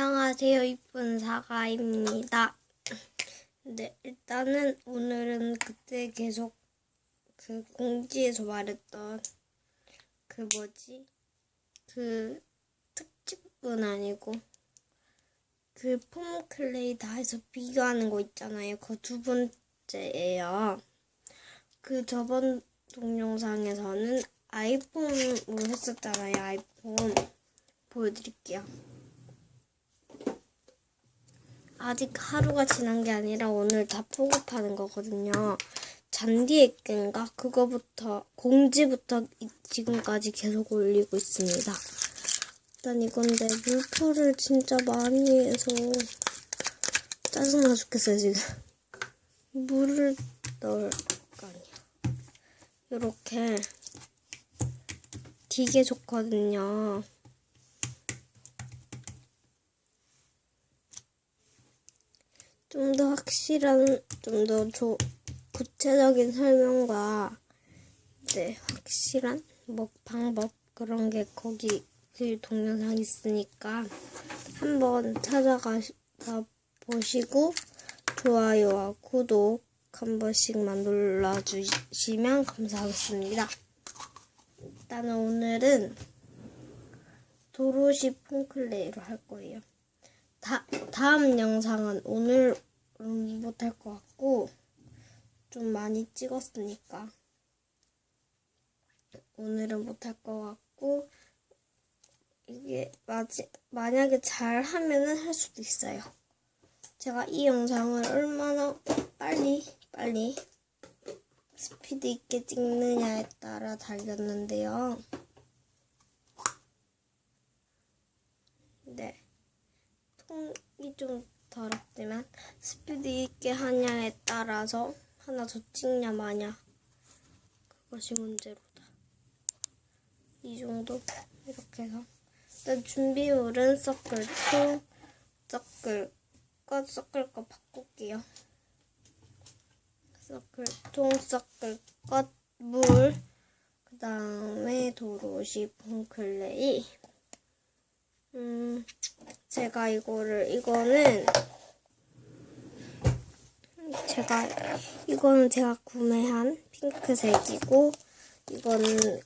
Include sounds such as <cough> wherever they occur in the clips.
안녕하세요. 이쁜 사과입니다. 네, 일단은 오늘은 그때 계속 그 공지에서 말했던 그 뭐지? 그 특집은 아니고 그 폼클레이 다 해서 비교하는 거 있잖아요. 그 두 번째예요. 그 저번 동영상에서는 아이폰으로 했었잖아요. 아이폰. 보여드릴게요. 아직 하루가 지난 게 아니라 오늘 다 포급하는 거거든요. 잔디의 끈가 그거부터 공지부터 이- 지금까지 계속 올리고 있습니다. 일단 이건데 물풀을 진짜 많이 해서 짜증나 죽겠어요 지금. 물을 넣을 거 아니야. 이렇게 되게 좋거든요. 좀 더 확실한, 좀 더 구체적인 설명과, 네, 확실한, 뭐, 방법, 그런 게 거기, 그 동영상 있으니까, 한번 찾아가서 보시고, 좋아요와 구독 한 번씩만 눌러주시면 감사하겠습니다. 일단은 오늘은 도로시 폼클레이로 할 거예요. 다, 다음 영상은 오늘 음, 못할 것 같고 좀 많이 찍었으니까 오늘은 못할 것 같고 이게 마지, 만약에 잘 하면은 할 수도 있어요. 제가 이 영상을 얼마나 빨리 빨리 스피드 있게 찍느냐에 따라 달렸는데요. 네. 통이 좀 더럽지만 스피드 있게 하냐에 따라서 하나 더 찍냐 마냐 그것이 문제로다. 이 정도 이렇게 해서 일단 준비물은 서클 2, 서클 것, 서클 것 바꿀게요. 서클 통, 서클 것, 물, 그 다음에 도로시 폼클레이. 음, 제가 이거를, 이거는, 제가, 이거는 제가 구매한 핑크색이고, 이거는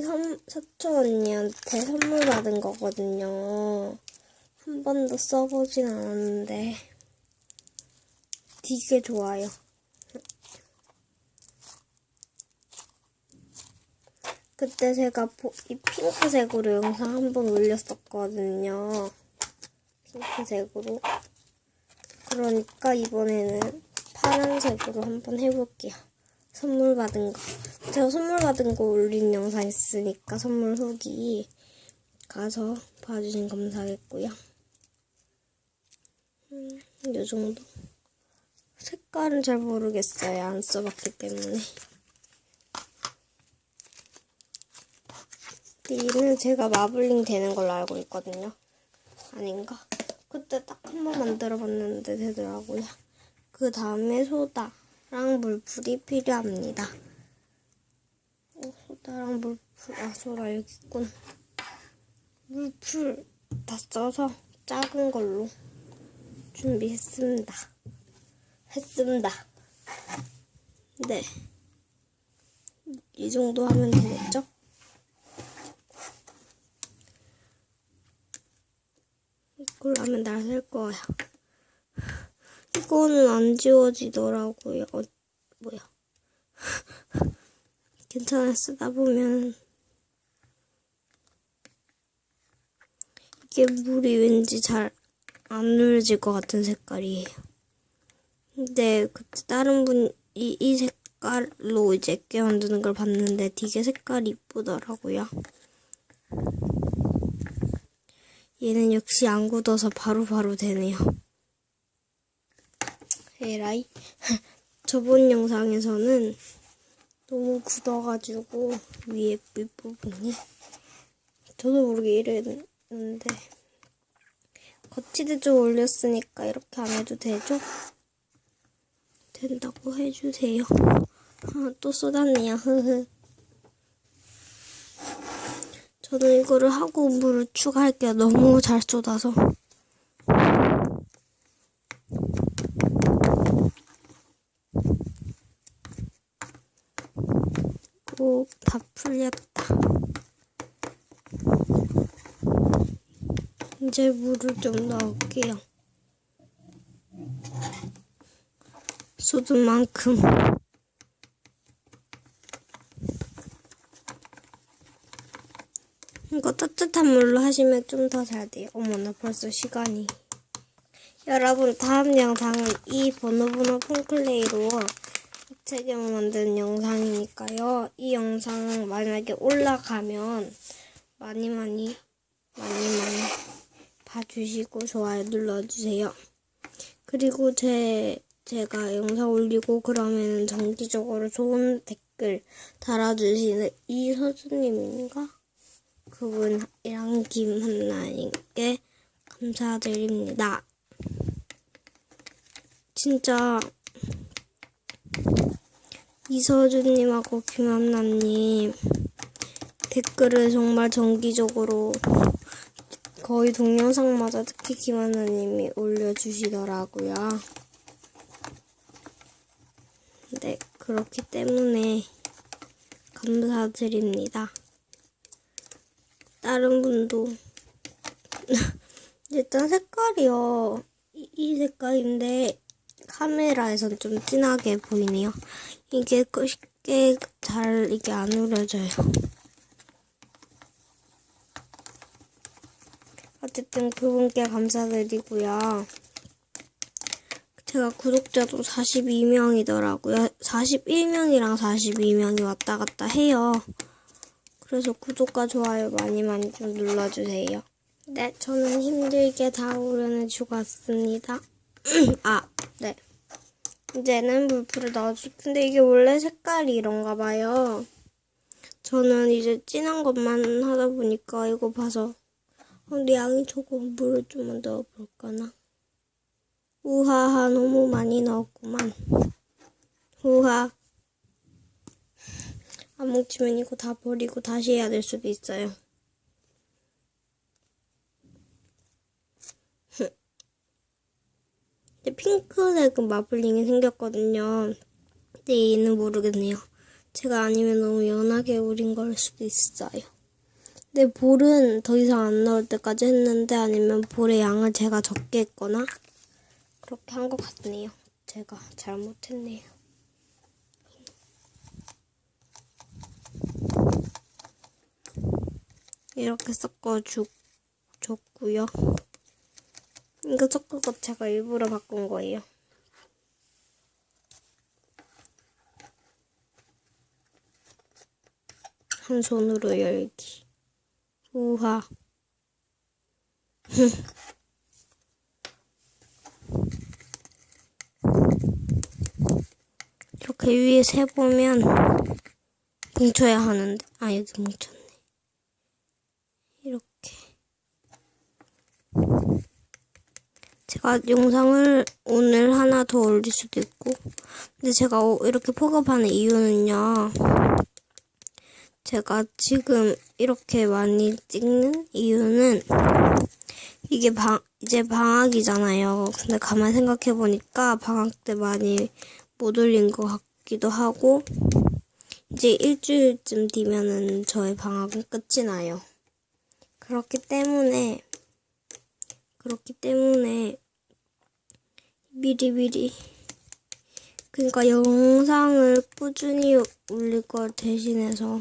선, 사초 언니한테 선물 받은 거거든요. 한 번도 써보진 않았는데, 되게 좋아요. 그때 제가 보- 이 핑크색으로 영상 한 번 올렸었거든요. 핑크색으로. 그러니까 이번에는 파란색으로 한번 해볼게요. 선물 받은 거. 제가 선물 받은 거 올린 영상 있으니까 선물 후기 가서 봐주신 감사하겠고요. 음, 이 정도. 색깔은 잘 모르겠어요. 안 써봤기 때문에. 얘는 제가 마블링 되는 걸로 알고 있거든요. 아닌가? 그때 딱 한 번 만들어 봤는데 되더라고요. 그 다음에 소다랑 물풀이 필요합니다. 어, 소다랑 물풀, 아, 소다 여기 있군. 물풀 다 써서 작은 걸로 준비했습니다. 했습니다. 네. 이 정도 하면 되겠죠? 하면 나설 거야. 이거는 안 지워지더라고요. 어, 뭐야. <laughs> 괜찮아, 쓰다 보면. 이게 물이 왠지 잘 안 눌질 것 같은 색깔이에요. 근데 그때 다른 분이 이 색깔로 이제 액게 만드는 걸 봤는데 되게 색깔이 이쁘더라고요. 얘는 역시 안 굳어서 바로 바로 되네요. 에라이. <laughs> 저번 영상에서는 너무 굳어가지고 위에 윗부분이 저도 모르게 이랬는데 거치대 좀 올렸으니까 이렇게 안 해도 되죠? 된다고 해주세요. 아, <laughs> 또 쏟았네요. <laughs> 저는 이거를 하고 물을 추가할게요. 너무 잘 쏟아서. 오, 다 풀렸다. 이제 물을 좀 넣을게요. 쏟은 만큼. 이거 따뜻한 물로 하시면 좀 더 잘 돼요. 어머나 벌써 시간이. 여러분 다음 영상은 이 번호번호 폼클레이로 책임을 만드는 영상이니까요. 이 영상 만약에 올라가면 많이 많이 많이 많이 봐주시고 좋아요 눌러주세요. 그리고 제 제가 영상 올리고 그러면 정기적으로 좋은 댓글 달아주시는 이서준님인가 그분이랑 김한나님께 감사드립니다. 진짜 이서준님하고 김한나님 댓글을 정말 정기적으로 거의 동영상마다 특히 김한나님이 올려주시더라고요. 네, 그렇기 때문에 감사드립니다. 다른 분도 <laughs> 일단 색깔이요. 이, 이 색깔인데 카메라에선 좀 진하게 보이네요. 이게 그 쉽게 잘 이게 안 우려져요. 어쨌든 그분께 감사드리고요. 제가 구독자도 42명이더라고요. 41명이랑 42명이 왔다 갔다 해요. 그래서 구독과 좋아요 많이 많이 좀 눌러주세요. 네, 저는 힘들게 다 오려내 죽었습니다. <clears throat> 아, 네. 이제는 물풀을 넣어줄 근데 이게 원래 색깔이 이런가 봐요. 저는 이제 진한 것만 하다 보니까 이거 봐서 어, 근데 양이 조금 물을 좀만 넣어볼까나? 우하하 너무 많이 넣었구만. 우하. 안 뭉치면 이거 다 버리고 다시 해야 될 수도 있어요. <laughs> 근데 핑크색은 마블링이 생겼거든요. 근데 얘는 모르겠네요. 제가 아니면 너무 연하게 우린 걸 수도 있어요. 근데 볼은 더 이상 안 나올 때까지 했는데 아니면 볼의 양을 제가 적게 했거나 그렇게 한 것 같네요. 제가 잘못했네요. 이렇게 섞어 주, 줬고요. 이거 섞은 거 제가 일부러 바꾼 거예요. 한 손으로 열기. 우하. <laughs> 이렇게 위에 세 보면 뭉쳐야 하는데 아 여기 뭉쳤네. 이렇게 제가 영상을 오늘 하나 더 올릴 수도 있고 근데 제가 어- 이렇게 픽업하는 이유는요. 제가 지금 이렇게 많이 찍는 이유는 이게 방 이제 방학이잖아요. 근데 가만 생각해 보니까 방학 때 많이 못 올린 것 같기도 하고 이제 일주일쯤 뒤면은 저의 방학은 끝이 나요. 그렇기 때문에 그렇기 때문에 미리 미리 그러니까 영상을 꾸준히 올릴 걸 대신해서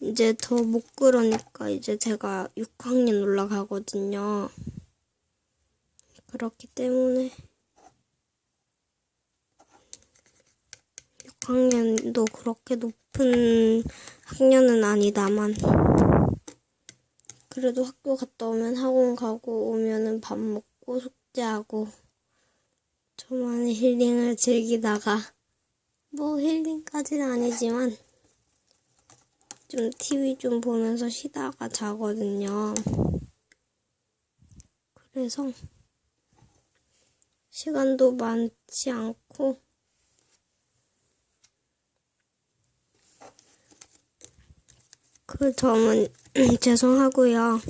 이제 더 못 그러니까 이제 제가 6학년 올라가거든요. 그렇기 때문에 6학년도 그렇게 높은 학년은 아니다만 그래도 학교 갔다 오면 학원 가고 오면은 밥 먹고 숙제하고 저만의 힐링을 즐기다가 뭐 힐링까지는 아니지만 좀 TV 좀 보면서 쉬다가 자거든요. 그래서 시간도 많지 않고 그 점은 <clears throat> 죄송하고요.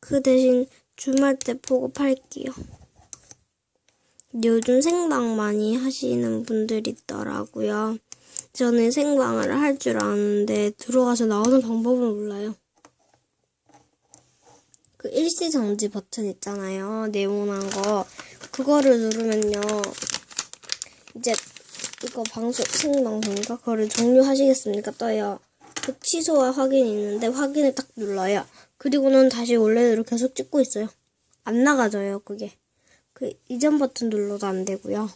그 대신 주말 때 보고 팔게요. 요즘 생방 많이 하시는 분들 있더라고요. 저는 생방을 할 줄 아는데 들어가서 나오는 방법을 몰라요. 그 일시정지 버튼 있잖아요. 네모난 거. 그거를 누르면요. 이제 이거 방송, 생방송인가? 그거를 종료하시겠습니까? 떠요. 그 취소와 확인이 있는데 확인을 딱 눌러요. 그리고는 다시 원래대로 계속 찍고 있어요. 안 나가져요, 그게. 그 이전 버튼 눌러도 안 되고요.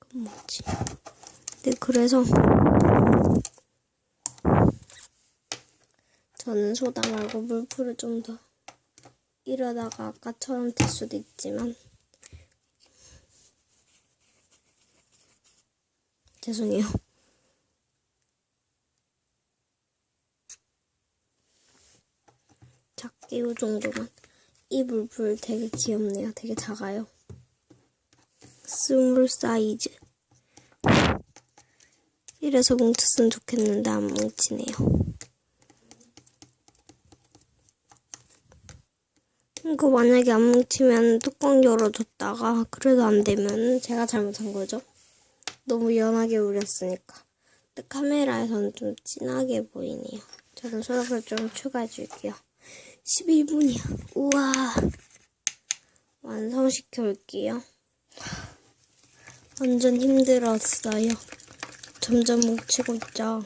그 뭐지? 네, 그래서 저는 소다 말고 물풀을 좀 더 이러다가 아까처럼 될 수도 있지만 죄송해요. 작게 요 정도만. 이 물풀 되게 귀엽네요. 되게 작아요. 스몰 사이즈. 이래서 뭉쳤으면 좋겠는데 안 뭉치네요. 이거 만약에 안 뭉치면 뚜껑 열어뒀다가 그래도 안 되면 제가 잘못한 거죠. 너무 연하게 우렸으니까. 근데 카메라에서는 좀 진하게 보이네요. 저는 소각을 좀 추가해 줄게요. 11분이야. 우와. 완성시켜 올게요. 완전 힘들었어요. 점점 뭉치고 있죠.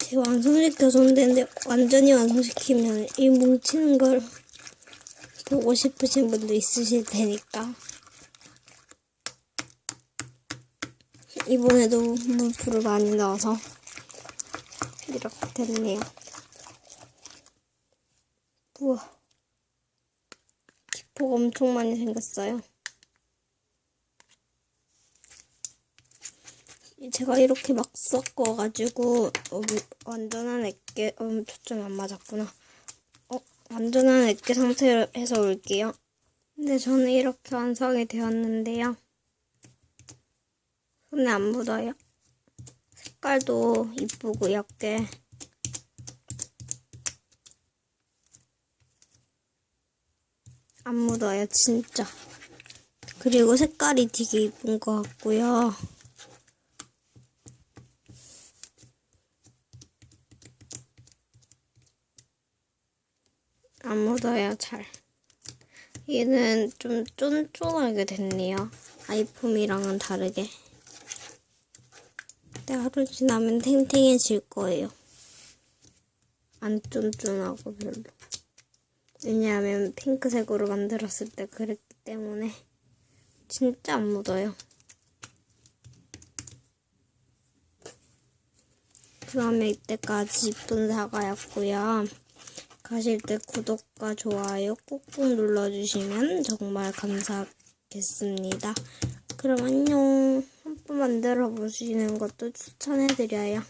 제 완성시켜줬는데 완전히 완성시키면 이 뭉치는 걸 보고 싶으신 분도 있으실 테니까. 이번에도 물풀을 많이 넣어서 이렇게 됐네요. 우와. 기포가 엄청 많이 생겼어요. 제가 이렇게 막 섞어가지고 어, 완전한 액계 음, 초점 안 맞았구나. 어, 완전한 액계 상태로 해서 올게요. 근데 저는 이렇게 완성이 되었는데요. 손에 안 묻어요. 색깔도 이쁘고 얇게 안 묻어요, 진짜. 그리고 색깔이 되게 이쁜 것 같고요. 안 묻어요, 잘. 얘는 좀 쫀쫀하게 됐네요. 아이폼이랑은 다르게. 근데 하루 지나면 탱탱해질 거예요. 안 쫀쫀하고 별로. 왜냐하면 핑크색으로 만들었을 때 그랬기 때문에 진짜 안 묻어요. 그러면 이때까지 이쁜 사과였고요. 가실 때 구독과 좋아요 꾹꾹 눌러주시면 정말 감사하겠습니다. 그럼 안녕. 한번 만들어 보시는 것도 추천해드려요.